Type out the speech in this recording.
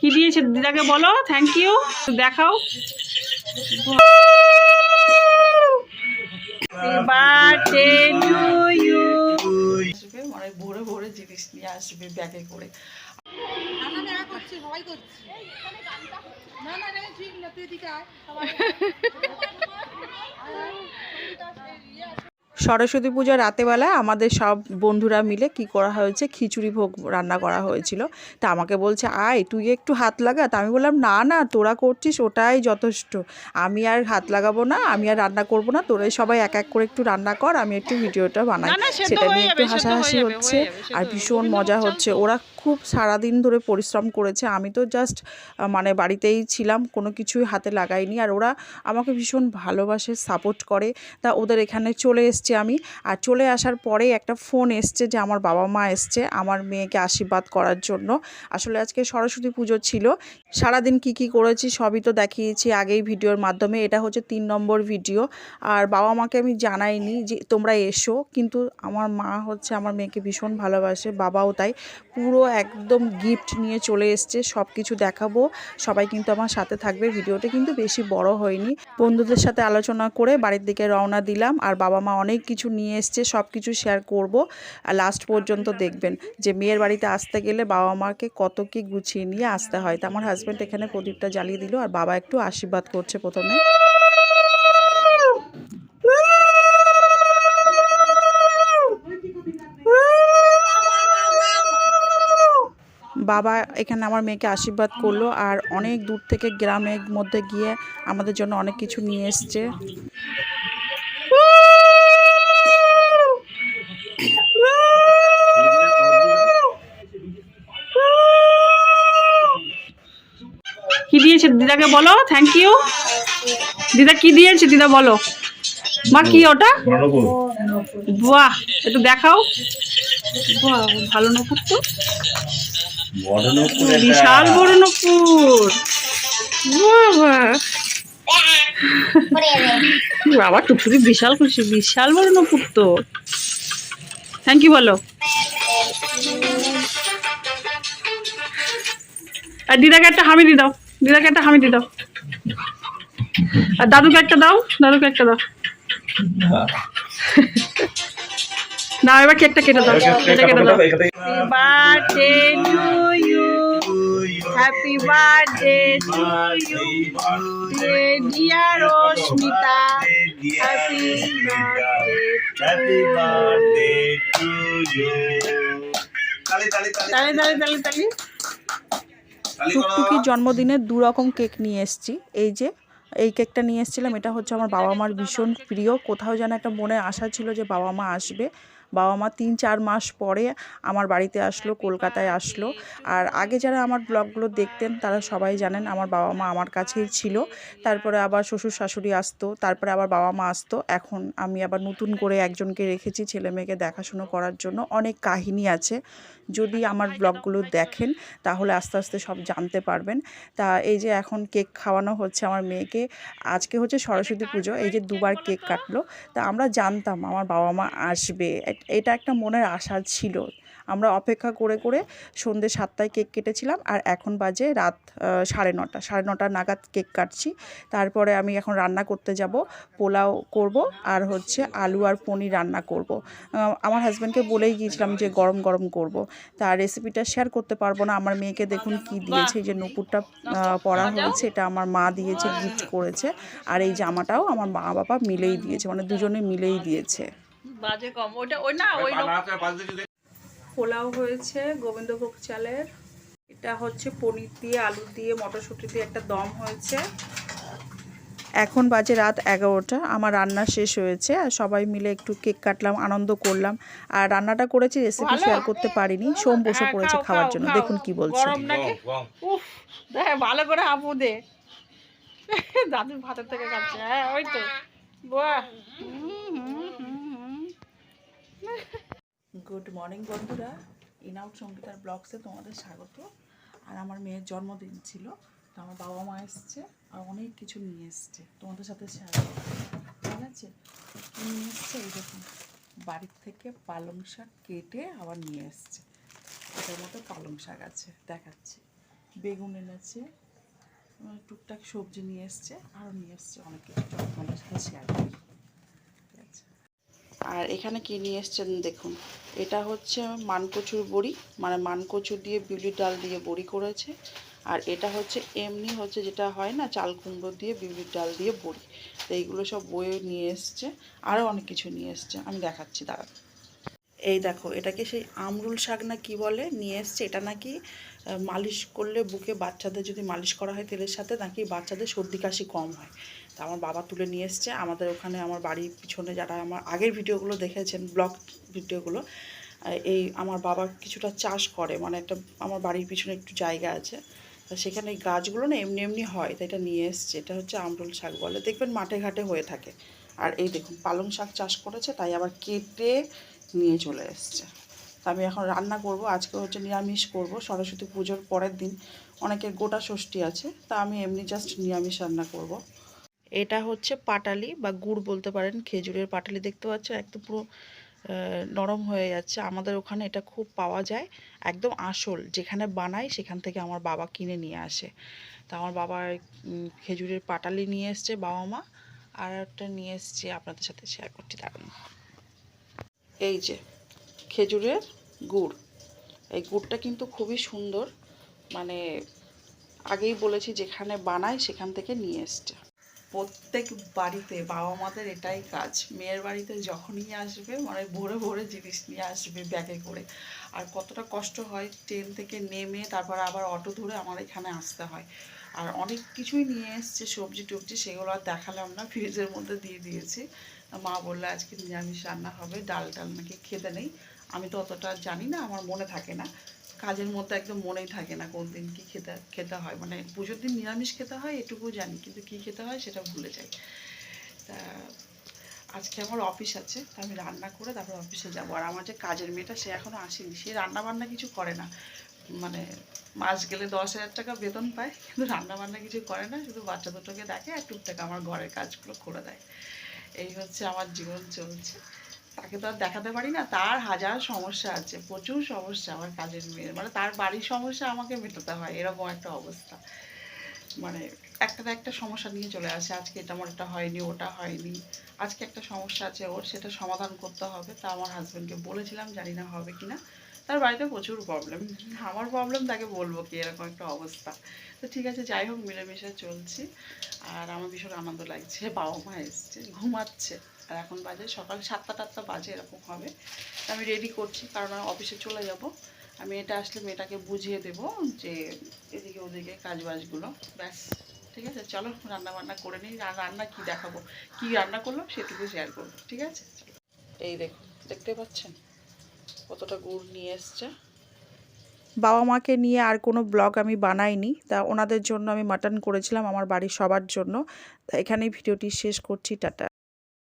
কি দিয়েছে দিদাকে বলো থ্যাংক ইউ দেখাও বার্থডে টু ইউ আসবে মানে ভোরে ভোরে জিনিস নিয়ে আসবে ব্যাগে করে সরস্বতী পূজা রাতেবেলা আমাদের সব বন্ধুরা মিলে কি করা হয়েছে? খিচুড়ি ভোগ রান্না করা হয়েছিল। তা আমাকে বলছে আয় তুই একটু হাত লাগা। তা আমি বললাম না না তোরা করছিস ওটাই যথেষ্ট। আমি আর হাত লাগাবো না আমি আর রান্না করব না। তোরাই সবাই এক এক করে একটু রান্না কর আমি একটু ভিডিওটা বানাই। সেটা নিয়ে একটু হাসাহাসি হচ্ছে আর ভীষণ মজা হচ্ছে। ওরা খুব সারাদিন ধরে পরিশ্রম করেছে। আমি তো জাস্ট মানে বাড়িতেই ছিলাম, কোনো কিছুই হাতে লাগাইনি। আর ওরা আমাকে ভীষণ ভালোবাসে সাপোর্ট করে। তা ওদের এখানে চলে এসছে আমি। আর চলে আসার পরে একটা ফোন এসছে যে আমার বাবা মা এসছে, আমার মেয়েকে আশীর্বাদ করার জন্য। আসলে আজকে সরস্বতী পুজো ছিল। সারাদিন কি কি করেছি সবই তো দেখিয়েছি আগেই ভিডিওর মাধ্যমে। এটা হচ্ছে তিন নম্বর ভিডিও। আর বাবা মাকে আমি জানাইনি যে তোমরা এসো। কিন্তু আমার মা হচ্ছে, আমার মেয়েকে ভীষণ ভালোবাসে, বাবাও তাই। পুরো একদম গিফট নিয়ে চলে এসছে সব কিছু দেখাবো। সবাই কিন্তু আমার সাথে থাকবে, ভিডিওটা কিন্তু বেশি বড় হয়নি। বন্ধুদের সাথে আলোচনা করে বাড়ির দিকে রওনা দিলাম, আর বাবা মা অনেক কিছু নিয়ে এসছে সব কিছু শেয়ার করব। আর লাস্ট পর্যন্ত দেখবেন যে মেয়ের বাড়িতে আসতে গেলে বাবা মাকে কত কি গুছিয়ে নিয়ে আসতে হয়। তা আমার হাজব্যান্ড এখানে প্রদীপটা জ্বালিয়ে দিল, আর বাবা একটু আশীর্বাদ করছে প্রথমে। বাবা এখানে আমার মেয়েকে আশীর্বাদ করল আর অনেক দূর থেকে গ্রামের মধ্যে গিয়ে আমাদের জন্য অনেক কিছু নিয়ে এসছে। কি দিয়েছে দিদাকে বলো? থ্যাংক ইউ দিদা কি দিয়েছে? দিদা বলো। মা কি ওটা? বাহ একটু দেখাও। বাহ ভালো নপুর তো। বিশাল বড় নপুর বাবা। বাবা টুকটুকি বিশাল খুশি বিশাল বড় নপুর তো। থ্যাংক ইউ বলো। আর দিদাকে একটা হামি দি দাও। দিদাকে একটা হামি দি দাও। আর দাদুকে একটা দাও দাদুকে একটা দাও। না এবার কেকটা কেটে দাও। কেটে কেটে দাও। Birthday to you happy birthday to you dear Rashmita happy birthday তালে তালে তালে তালে। টুকটুকির জন্মদিনে দু রকম কেক নিয়ে এসেছি। এই যে এই কেকটা নিয়ে এসেছিলাম এটা হচ্ছে আমার বাবা মার ভীষণ প্রিয়। কোথাও যেন একটা মনে আশা ছিল যে বাবা মা আসবে। বাবা মা তিন চার মাস পরে আমার বাড়িতে আসলো কলকাতায় আসলো। আর আগে যারা আমার ব্লগগুলো দেখতেন তারা সবাই জানেন আমার বাবা মা আমার কাছেই ছিল। তারপরে আবার শ্বশুর শাশুড়ি আসতো তারপরে আবার বাবা মা আসতো। এখন আমি আবার নতুন করে একজনকে রেখেছি ছেলে মেয়েকে দেখাশুনো করার জন্য। অনেক কাহিনী আছে। যদি আমার ব্লগগুলো দেখেন তাহলে আস্তে আস্তে সব জানতে পারবেন। তা এই যে এখন কেক খাওয়ানো হচ্ছে আমার মেয়েকে আজকে হচ্ছে সরস্বতী পুজো। এই যে দুবার কেক কাটলো। তা আমরা জানতাম আমার বাবা মা আসবে। এটা একটা মনের আশা ছিল। আমরা অপেক্ষা করে করে সন্ধ্যে সাতটায় কেক কেটেছিলাম আর এখন বাজে রাত সাড়ে নটা সাড়ে নটা নাগাদ কেক কাটছি। তারপরে আমি এখন রান্না করতে যাব, পোলাও করব আর হচ্ছে আলু আর পনির রান্না করব। আমার হাজব্যান্ডকে বলেই গিয়েছিলাম যে গরম গরম করব। তা রেসিপিটা শেয়ার করতে পারব না। আমার মেয়েকে দেখুন কি দিয়েছে যে নুপুরটা পরা হয়েছে, এটা আমার মা দিয়েছে গিফট করেছে। আর এই জামাটাও আমার মা বাবা মিলেই দিয়েছে মানে দুজনে মিলেই দিয়েছে। বাজে কম। ওটা ওই না ওই পোলাও হয়েছে গোবিন্দভোগ চালের। এটা হচ্ছে পনির দিয়ে আলু দিয়ে মটরশুঁটি দিয়ে একটা দম হয়েছে। এখন বাজে রাত এগারোটা। আমার রান্না শেষ হয়েছে আর সবাই মিলে একটু কেক কাটলাম আনন্দ করলাম। আর রান্নাটা করেছি রেসিপি শেয়ার করতে পারিনি। সোম বসে পড়েছে খাওয়ার জন্য। দেখুন কি বলছে। ভালো করে হাঁপু দে। দাদু ভাতের থেকে খাচ্ছে হ্যাঁ ওই তো। বাহ। গুড মর্নিং বন্ধুরা। ইন আউট সঙ্গীতার ব্লগসে তোমাদের স্বাগত। আর আমার মেয়ের জন্মদিন ছিল, তো আমার বাবা মা এসছে আর অনেক কিছু নিয়ে এসছে। তোমাদের সাথে শেয়ার ঠিক আছে? নিয়ে এসছে, এই দেখুন, বাড়ির থেকে পালং শাক কেটে আবার নিয়ে এসছে। এটার মধ্যে পালং শাক আছে, দেখাচ্ছি। বেগুন এনেছে টুকটাক সবজি নিয়ে এসছে, আরও নিয়ে এসছে অনেক কিছু। তোমাদের সাথে শেয়ার করি। আর এখানে কি নিয়ে এসছেন দেখুন, এটা হচ্ছে মানকচুর বড়ি মানে মানকচু দিয়ে বিউলির ডাল দিয়ে বড়ি করেছে, আর এটা হচ্ছে এমনি হচ্ছে যেটা হয় না, চাল কুমড়ো দিয়ে বিউলির ডাল দিয়ে বড়ি, তো এইগুলো সব বয়ে নিয়ে এসছে, আরও অনেক কিছু নিয়ে এসছে, আমি দেখাচ্ছি, দাঁড়ান। এই দেখো, এটাকে সেই আমরুল শাক না কি বলে, নিয়ে এসছে, এটা নাকি মালিশ করলে বুকে বাচ্চাদের যদি মালিশ করা হয় তেলের সাথে, নাকি বাচ্চাদের সর্দি কাশি কম হয়? তা আমার বাবা তুলে নিয়ে এসছে। আমাদের ওখানে আমার বাড়ির পিছনে যারা আমার আগের ভিডিওগুলো দেখেছেন, ব্লগ ভিডিওগুলো এই আমার বাবা কিছুটা চাষ করে মানে একটা আমার বাড়ির পিছনে একটু জায়গা আছে। তা সেখানে এই গাছগুলো না এমনি এমনি হয় তাই এটা নিয়ে এসছে। এটা হচ্ছে আমরুল শাক বলে। দেখবেন মাঠে ঘাটে হয়ে থাকে। আর এই দেখুন, পালং শাক চাষ করেছে, তাই আবার কেটে নিয়ে চলে এসছে। তা আমি এখন রান্না করব, আজকে হচ্ছে নিরামিষ করব, সরস্বতী পুজোর পরের দিন অনেকের গোটা ষষ্ঠী আছে, তা আমি এমনি জাস্ট নিরামিষ রান্না করব। এটা হচ্ছে পাটালি বা গুড় বলতে পারেন, খেজুরের পাটালি দেখতে পাচ্ছ, একদম পুরো নরম হয়ে যাচ্ছে, আমাদের ওখানে এটা খুব পাওয়া যায়, একদম আসল, যেখানে বানাই সেখান থেকে আমার বাবা কিনে নিয়ে আসে। তা আমার বাবা খেজুরের পাটালি নিয়ে এসছে, বাবা মা, আর একটা নিয়ে এসছে, আপনাদের সাথে শেয়ার করছি দাঁড়ান এই যে খেজুরের গুড়। এই গুড়টা কিন্তু খুবই সুন্দর। মানে আগেই বলেছি, যেখানে বানায় সেখান থেকে নিয়ে এসছে। প্রত্যেক বাড়িতে বাবা মাদের এটাই কাজ। মেয়ের বাড়িতে যখনই আসবে মানে ভোরে ভোরে জিনিস নিয়ে আসবে ব্যাগে করে। আর কতটা কষ্ট হয়, ট্রেন থেকে নেমে তারপর আবার অটো ধরে আমার এখানে আসতে হয়। আর অনেক কিছুই নিয়ে এসছে, সবজি টবজি সেগুলো আর দেখালাম না, ফ্রিজের মধ্যে দিয়ে দিয়েছি। মা বলল, আজকে নিরামিষ রান্না হবে ডাল টাল নাকি খেতে নেই। আমি তো অতটা জানি না, আমার মনে থাকে না। কাজের মধ্যে একদম মনেই থাকে না কোন দিন কী খেতে খেতে হয়। মানে পুজোর দিন নিরামিষ খেতে হয় এটুকু জানি, কিন্তু কী খেতে হয় সেটা ভুলে যাই। তা আজকে আমার অফিস আছে, তা আমি রান্না করে তারপর অফিসে যাব। আর আমার যে কাজের মেয়েটা, সে এখনও আসেনি। সে রান্না বান্না কিছু করে না। মানে মাস গেলে দশ হাজার টাকা বেতন পায়, কিন্তু রান্না বান্না কিছু করে না, শুধু বাচ্চা দুটোকে দেখে আর টুকটাক আমার ঘরের কাজগুলো করে দেয়। এই হচ্ছে আমার জীবন চলছে। তাকে তো আর দেখাতে পারি না। তার হাজার সমস্যা আছে, প্রচুর সমস্যা আমার কাজের মেয়ের। মানে তার বাড়ির সমস্যা আমাকে মেটাতে হয়, এরকম একটা অবস্থা। মানে একটা না একটা সমস্যা নিয়ে চলে আসে, আজকে এটা আমার এটা হয়নি, ওটা হয়নি। আজকে একটা সমস্যা আছে, ওর সেটা সমাধান করতে হবে। তা আমার হাজব্যান্ডকে বলেছিলাম, জানি না হবে কি না তার বাড়িতে প্রচুর প্রবলেম আমার প্রবলেম তাকে বলব কি, এরকম একটা অবস্থা। তো ঠিক আছে, যাই হোক, মিলেমিশে চলছি। আর আমার ভীষণ আনন্দ লাগছে। বাবা মা এসছে, ঘুমাচ্ছে। আর এখন বাজে সকাল সাতটা টাটটা বাজে, এরকম হবে। আমি রেডি করছি, কারণ আমি অফিসে চলে যাব। আমি এটা আসলে মেয়েটাকে বুঝিয়ে দেবো যে এদিকে ওদিকে কাজ বাজগুলো ব্যাস, ঠিক আছে? চলো রান্না বান্না করে নিই। আর রান্না কি দেখাবো? কি রান্না করলাম সেটুকু শেয়ার করব, ঠিক আছে? এই দেখুন, দেখতে পাচ্ছেন? কতটা গুড় নিয়ে এসছে? বাবা মাকে নিয়ে আর কোনো ব্লগ আমি বানাইনি। তা ওনাদের জন্য আমি মাটন করেছিলাম আমার বাড়ির সবার জন্য। এখানেই ভিডিওটি শেষ করছি, টাটা।